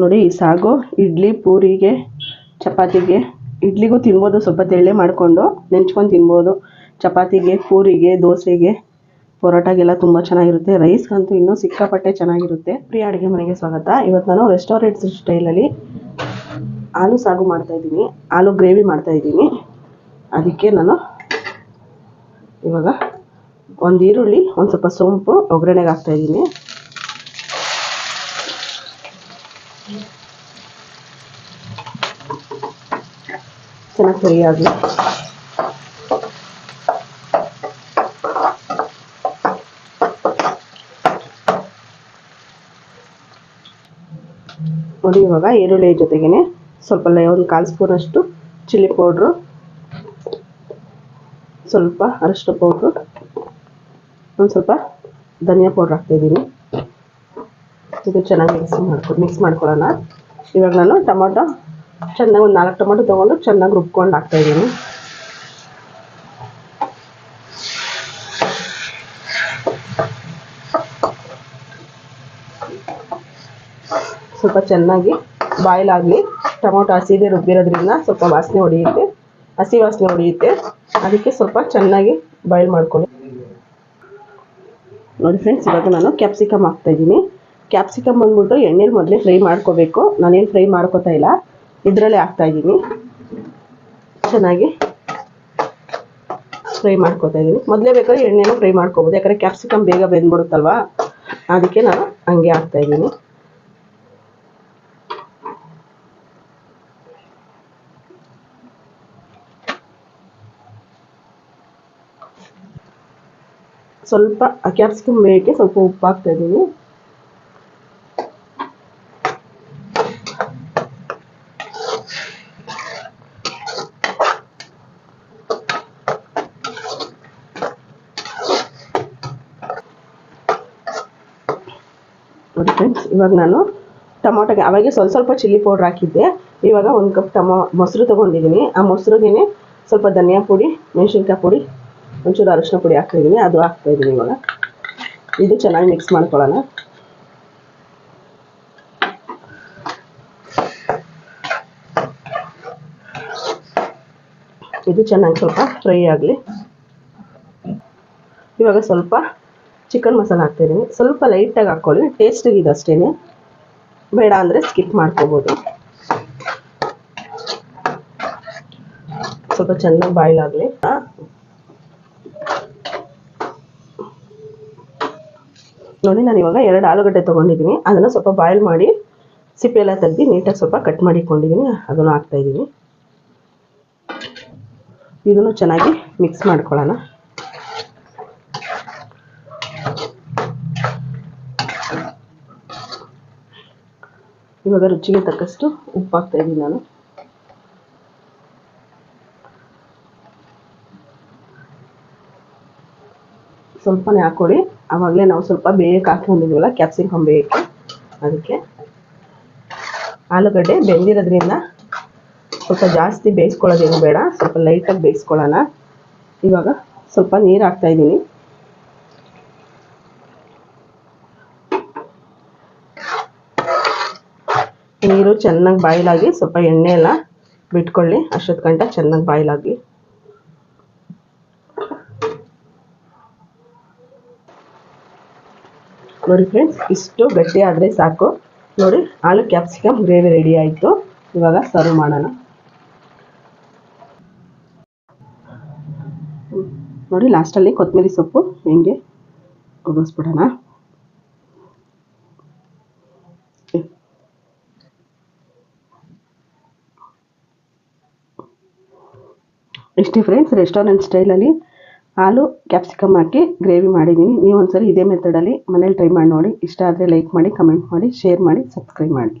ನೋಡಿ, ಸಾಗು, ಇಡ್ಲಿ, ಪೂರಿಗೆ, ಚಪಾತಿಗೆ. ಇಡ್ಲಿಗೂ ತಿನ್ಬೋದು ಸ್ವಲ್ಪ ತೆಳ್ಳೆ ಮಾಡಿಕೊಂಡು ನೆಂಚ್ಕೊಂಡು ತಿನ್ಬೋದು. ಚಪಾತಿಗೆ, ಪೂರಿಗೆ, ದೋಸೆಗೆ. ಪರೋಟಾಗೆಲ್ಲ ತುಂಬ ಚೆನ್ನಾಗಿರುತ್ತೆ. ರೈಸ್ಗಂತೂ ಇನ್ನೂ ಸಿಕ್ಕಾಪಟ್ಟೆ ಚೆನ್ನಾಗಿರುತ್ತೆ. ಪ್ರಿಯ ಅಡುಗೆ ಮನೆಗೆ ಸ್ವಾಗತ. ಇವತ್ತು ನಾನು ರೆಸ್ಟೋರೆಂಟ್ ಸ್ಟೈಲಲ್ಲಿ ಆಲೂ ಸಾಗು ಮಾಡ್ತಾಯಿದ್ದೀನಿ ಆಲೂ ಗ್ರೇವಿ ಮಾಡ್ತಾಯಿದ್ದೀನಿ ಅದಕ್ಕೆ ನಾನು ಇವಾಗ ಒಂದು ಈರುಳ್ಳಿ, ಒಂದು ಸ್ವಲ್ಪ ಸೋಂಪು, ಒಗ್ಗರಣೆಗೆ ಹಾಕ್ತಾಯಿದ್ದೀನಿ ಚೆನ್ನಾಗಿ ಫ್ರೈ ಆಗಲಿ ನೋಡಿ ಇವಾಗ ಈರುಳ್ಳಿ ಜೊತೆಗೇ ಸ್ವಲ್ಪ ಒಂದು ಕಾಲು ಸ್ಪೂನಷ್ಟು ಚಿಲ್ಲಿ ಪೌಡ್ರು, ಸ್ವಲ್ಪ ಅರಶಿನ ಪೌಡ್ರು, ಒಂದು ಸ್ವಲ್ಪ ಧನಿಯಾ ಪೌಡ್ರ್ ಹಾಕ್ತಾಯಿದ್ದೀನಿ ಇದು ಚೆನ್ನಾಗಿ ಮಿಕ್ಸ್ ಮಾಡ್ಕೊ ಮಿಕ್ಸ್ ಮಾಡ್ಕೊಳ್ಳೋಣ. ಇವಾಗ ನಾನು ಟೊಮೊಟೊ ಚೆನ್ನಾಗಿ ಒಂದು ನಾಲ್ಕು ಟೊಮೊಟೊ ತೊಗೊಂಡು ಚೆನ್ನಾಗಿ ರುಬ್ಕೊಂಡು ಹಾಕ್ತಾಯಿದ್ದೀನಿ ಸ್ವಲ್ಪ ಚೆನ್ನಾಗಿ ಬಾಯ್ಲ್ ಆಗಲಿ. ಟೊಮೊಟೊ ಹಸಿದೆ ರುಬ್ಬಿರೋದ್ರಿಂದ ಸ್ವಲ್ಪ ವಾಸನೆ ಹೊಡೆಯುತ್ತೆ. ಹಸಿ ವಾಸನೆ ಹೊಡೆಯುತ್ತೆ. ಅದಕ್ಕೆ ಸ್ವಲ್ಪ ಚೆನ್ನಾಗಿ ಬಾಯ್ಲ್ ಮಾಡ್ಕೊಳ್ಳಿ. ನೋಡಿ ಫ್ರೆಂಡ್ಸ್ ಇವಾಗ ನಾನು ಕ್ಯಾಪ್ಸಿಕಮ್ ಹಾಕ್ತಾಯಿದ್ದೀನಿ ಕ್ಯಾಪ್ಸಿಕಮ್ ಬಂದ್ಬಿಟ್ಟು ಎಣ್ಣೆಲಿ ಮೊದಲೇ ಫ್ರೈ ಮಾಡ್ಕೋಬೇಕು. ನಾನೇನು ಫ್ರೈ ಮಾಡ್ಕೋತಾ ಇಲ್ಲ. ಇದರಲ್ಲೇ ಹಾಕ್ತಾಯಿದ್ದೀನಿ ಚೆನ್ನಾಗಿ ಫ್ರೈ ಮಾಡ್ಕೋತಾ ಇದ್ದೀನಿ. ಮೊದಲೇ ಬೇಕಾದ್ರೆ ಎಣ್ಣೆನೂ ಫ್ರೈ ಮಾಡ್ಕೋಬೋದು. ಯಾಕಂದರೆ ಕ್ಯಾಪ್ಸಿಕಮ್ ಬೇಗ ಬೆಂದ್ಬಿಡುತ್ತಲ್ವಾ? ಅದಕ್ಕೆ ನಾನು ಹಂಗೆ ಹಾಕ್ತಾಯಿದ್ದೀನಿ ಸ್ವಲ್ಪ ಕ್ಯಾಪ್ಸಿಕಮ್ ಬೇಯಕ್ಕೆ ಸ್ವಲ್ಪ ಉಪ್ಪು ಹಾಕ್ತಾ ನೋಡಿ ಫ್ರೆಂಡ್ಸ್ ಇವಾಗ ನಾನು ಟೊಮೊಟೊಗೆ, ಅವಾಗೆ ಸ್ವಲ್ಪ ಸ್ವಲ್ಪ ಚಿಲ್ಲಿ ಪೌಡ್ರ್ ಹಾಕಿದ್ದೆ. ಇವಾಗ ಒಂದು ಕಪ್ ಟಮೊ, ಮೊಸರು ತೊಗೊಂಡಿದ್ದೀನಿ ಆ ಮೊಸರುಗೇನೆ ಸ್ವಲ್ಪ ಧನಿಯಾ ಪುಡಿ, ಮೆಣಸಿನ್ಕಾಯಿ ಪುಡಿ, ಒಂಚೂರು ಅರಿಶಿನ ಪುಡಿ ಹಾಕ್ತಾಯಿದ್ದೀನಿ ಅದು ಹಾಕ್ತಾಯಿದ್ದೀನಿ ಇವಾಗ. ಇದು ಚೆನ್ನಾಗಿ ಮಿಕ್ಸ್ ಮಾಡ್ಕೊಳ್ಳೋಣ. ಇದು ಚೆನ್ನಾಗಿ ಸ್ವಲ್ಪ ಫ್ರೈ ಆಗಲಿ. ಇವಾಗ ಸ್ವಲ್ಪ ಚಿಕನ್ ಮಸಾಲ ಹಾಕ್ತಾಯಿದ್ದೀನಿ ಸ್ವಲ್ಪ ಲೈಟಾಗಿ ಹಾಕ್ಕೊಳ್ಳಿ ಟೇಸ್ಟಿಗೆ ಇದು ಅಷ್ಟೇ ಬೇಡ ಅಂದರೆ ಸ್ಕಿಪ್ ಮಾಡ್ಕೋಬೋದು. ಸ್ವಲ್ಪ ಚೆನ್ನಾಗಿ ಬಾಯ್ಲ್ ಆಗಲಿ. ನೋಡಿ, ನಾನು ಇವಾಗ ಎರಡು ಆಲೂಗಡ್ಡೆ ತೊಗೊಂಡಿದ್ದೀನಿ. ಅದನ್ನು ಸ್ವಲ್ಪ ಬಾಯ್ಲ್ ಮಾಡಿ ಸಿಪ್ಪೆ ಎಲ್ಲ ತೆಗ್ದು ನೀಟಾಗಿ ಸ್ವಲ್ಪ ಕಟ್ ಮಾಡಿಕೊಂಡಿದ್ದೀನಿ ಅದನ್ನು ಹಾಕ್ತಾಯಿದ್ದೀನಿ ಇದನ್ನು ಚೆನ್ನಾಗಿ ಮಿಕ್ಸ್ ಮಾಡ್ಕೊಳ್ಳೋಣ. ಇವಾಗ ರುಚಿಗೆ ತಕ್ಕಷ್ಟು ಉಪ್ಪು ಹಾಕ್ತಾಯಿದ್ದೀನಿ ನಾನು. ಸ್ವಲ್ಪನೇ ಹಾಕೊಳ್ಳಿ ಆವಾಗಲೇ ನಾವು ಸ್ವಲ್ಪ ಬೇಯಕ್ಕೆ ಹಾಕೊಂಡಿದ್ವಲ್ಲ ಕ್ಯಾಪ್ಸಿಕಮ್ ಬೇಯಕ್ಕೆ. ಅದಕ್ಕೆ ಆಲೂಗಡ್ಡೆ ಬೆಂದಿರೋದ್ರಿಂದ ಸ್ವಲ್ಪ ಜಾಸ್ತಿ ಬೇಯಿಸ್ಕೊಳ್ಳೋದೇನು ಬೇಡ, ಸ್ವಲ್ಪ ಲೈಟಾಗಿ ಬೇಯಿಸ್ಕೊಳ್ಳೋಣ. ಇವಾಗ ಸ್ವಲ್ಪ ನೀರು ಹಾಕ್ತಾಯಿದ್ದೀನಿ ನೀರು ಚೆನ್ನಾಗಿ ಬಾಯ್ಲಾಗಿ ಸ್ವಲ್ಪ ಎಣ್ಣೆ ಎಲ್ಲ ಬಿಟ್ಕೊಳ್ಳಿ. ಅಷ್ಟೊತ್ತು ಗಂಟ ಚೆನ್ನಾಗಿ ಬಾಯ್ಲಾಗಿ. ನೋಡಿ ಫ್ರೆಂಡ್ಸ್ ಇಷ್ಟು ಗಟ್ಟಿ ಆದರೆ ಸಾಕು. ನೋಡಿ ಆಲೂ ಕ್ಯಾಪ್ಸಿಕಮ್ ಗ್ರೇವಿ ರೆಡಿ ಆಯಿತು. ಇವಾಗ ಸರ್ವ್ ಮಾಡೋಣ. ನೋಡಿ ಲಾಸ್ಟಲ್ಲಿ ಕೊತ್ತಂಬರಿ ಸೊಪ್ಪು. ಹೆಂಗೆ ಉಗಿಸ್ಬಿಡೋಣ ಇಷ್ಟೇ ಫ್ರೆಂಡ್ಸ್ ರೆಸ್ಟೋರೆಂಟ್ ಸ್ಟೈಲಲ್ಲಿ ಆಲೂ ಕ್ಯಾಪ್ಸಿಕಮ್ ಹಾಕಿ ಗ್ರೇವಿ ಮಾಡಿದ್ದೀನಿ ನೀವು ಒಂದ್ಸರಿ ಇದೇ ಮೆಥಡಲ್ಲಿ ಮನೇಲಿ ಟ್ರೈ ಮಾಡಿ ನೋಡಿ. ಇಷ್ಟ ಆದರೆ ಲೈಕ್ ಮಾಡಿ ಕಮೆಂಟ್ ಮಾಡಿ ಶೇರ್ ಮಾಡಿ ಸಬ್ಸ್ಕ್ರೈಬ್ ಮಾಡಿ.